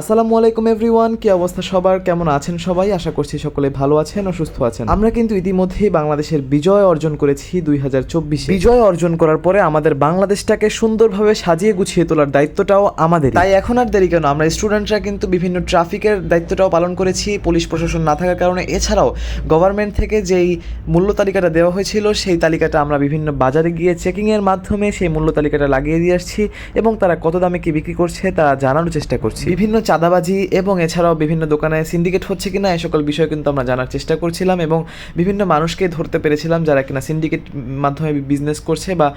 আসসালামু আলাইকুম এভরিওয়ান, কি অবস্থা সবার? কেমন আছেন সবাই? আশা করছি সকলে ভালো আছেন ও সুস্থ আছেন। আমরা কিন্তু ইতিমধ্যেই বাংলাদেশের বিজয় অর্জন করেছি দুই হাজার বিজয় অর্জন করার পরে আমাদের বাংলাদেশটাকে সুন্দরভাবে সাজিয়ে গুছিয়ে তোলার দায়িত্বটাও আমাদের তাই এখন আর দেরি কেন? আমরা স্টুডেন্টরা কিন্তু বিভিন্ন ট্রাফিকের দায়িত্বটাও পালন করেছি পুলিশ প্রশাসন না থাকার কারণে। এছাড়াও গভর্নমেন্ট থেকে যেই মূল্য তালিকাটা দেওয়া হয়েছিল, সেই তালিকাটা আমরা বিভিন্ন বাজারে গিয়ে চেকিংয়ের মাধ্যমে সেই মূল্য তালিকাটা লাগিয়ে দিয়ে আসছি এবং তারা কত দামে কি বিক্রি করছে তা জানানোর চেষ্টা করছি। বিভিন্ন চাঁদাবাজি এবং এছাড়াও বিভিন্ন দোকানে সিন্ডিকেট হচ্ছে কিনা এই সকল বিষয় কিন্তু আমরা জানার চেষ্টা করছিলাম এবং বিভিন্ন মানুষকে ধরতে পেরেছিলাম যারা কিনা সিন্ডিকেট মাধ্যমে বিজনেস করছে বা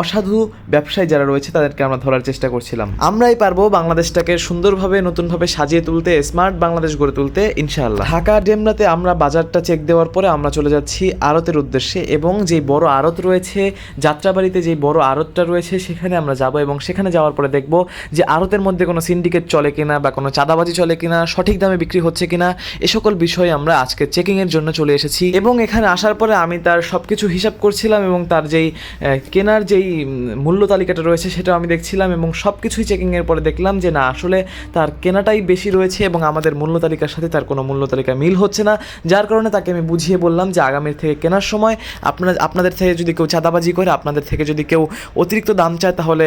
অসাধু ব্যবসায়ী যারা রয়েছে তাদেরকে আমরা ধরার চেষ্টা করছিলাম। আমরাই পারব বাংলাদেশটাকে সুন্দরভাবে, নতুনভাবে সাজিয়ে তুলতে স্মার্ট বাংলাদেশ গড়ে তুলতে, ইনশাআল্লাহ। ঢাকা ডেমরাতে আমরা বাজারটা চেক দেওয়ার পরে আমরা চলে যাচ্ছি আড়তের উদ্দেশ্যে এবং যেই বড় আড়ত রয়েছে, যাত্রাবাড়িতে যেই বড় আড়তটা রয়েছে সেখানে আমরা যাব এবং সেখানে যাওয়ার পরে দেখব যে আড়তের মধ্যে কোনো সিন্ডিকেট চলে কিনা বা কোনো চাঁদাবাজি চলে কিনা, সঠিক দামে বিক্রি হচ্ছে কিনা, এ সকল বিষয়ে আমরা আজকে চেকিংয়ের জন্য চলে এসেছি। এবং এখানে আসার পরে আমি তার সব কিছু হিসাব করছিলাম এবং তার যেই কেনার যেই মূল্য তালিকাটা রয়েছে সেটা আমি দেখছিলাম এবং সব কিছুই চেকিংয়ের পরে দেখলাম যে না, আসলে তার কেনাটাই বেশি রয়েছে এবং আমাদের মূল্য তালিকার সাথে তার কোনো মূল্য তালিকা মিল হচ্ছে না। যার কারণে তাকে আমি বুঝিয়ে বললাম যে আগামীর থেকে কেনার সময় আপনার, আপনাদের থেকে যদি কেউ চাঁদাবাজি করে, আপনাদের থেকে যদি কেউ অতিরিক্ত দাম চায় তাহলে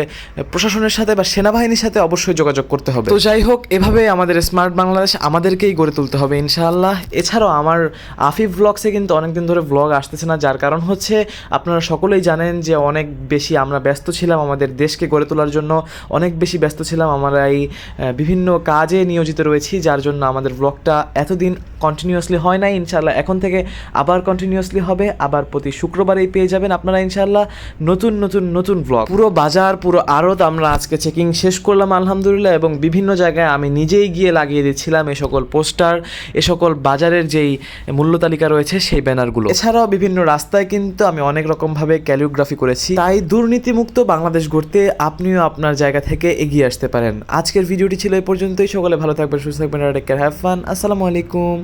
প্রশাসনের সাথে বা সেনাবাহিনীর সাথে অবশ্যই যোগাযোগ করতে হবে। তো যাই হোক এভাবে আমাদের স্মার্ট বাংলাদেশ আমাদেরকেই গড়ে তুলতে হবে, ইনশাআল্লাহ। এছাড়াও আমার আফিফ ব্লগসে কিন্তু অনেকদিন ধরে ব্লগ আসতেছে না, যার কারণ হচ্ছে আপনারা সকলেই জানেন যে অনেক বেশি আমরা ব্যস্ত ছিলাম আমাদের দেশকে গড়ে তোলার জন্য, অনেক বেশি ব্যস্ত ছিলাম আমরা এই বিভিন্ন কাজে নিয়োজিত রয়েছি, যার জন্য আমাদের ব্লগটা এতদিন কন্টিনিউয়াসলি হয় নাই, ইনশাআল্লাহ। এখন থেকে আবার কন্টিনিউয়াসলি হবে, আবার প্রতি শুক্রবারেই পেয়ে যাবেন আপনারা, ইনশাআল্লাহ। নতুন নতুন নতুন ব্লগ পুরো বাজার, পুরো আড়ত আমরা আজকে চেকিং শেষ করলাম, আলহামদুলিল্লাহ, এবং বিভিন্ন জায়গায় আমি নিজেই গিয়ে লাগিয়ে দিচ্ছিলাম এ সকল পোস্টার, এ সকল বাজারের যেই মূল্য তালিকা রয়েছে সেই ব্যানারগুলো। এছাড়াও বিভিন্ন রাস্তায় কিন্তু আমি অনেক রকমভাবে ক্যালিওগ্রাফি করেছি। তাই দুর্নীতিমুক্ত বাংলাদেশ গড়তে আপনিও আপনার জায়গা থেকে এগিয়ে আসতে পারেন। আজকের ভিডিওটি ছিল এই পর্যন্তই। সকলে ভালো থাকবেন, সুস্থ থাকবেন হ্যাভ ফান। আসসালামু আলাইকুম।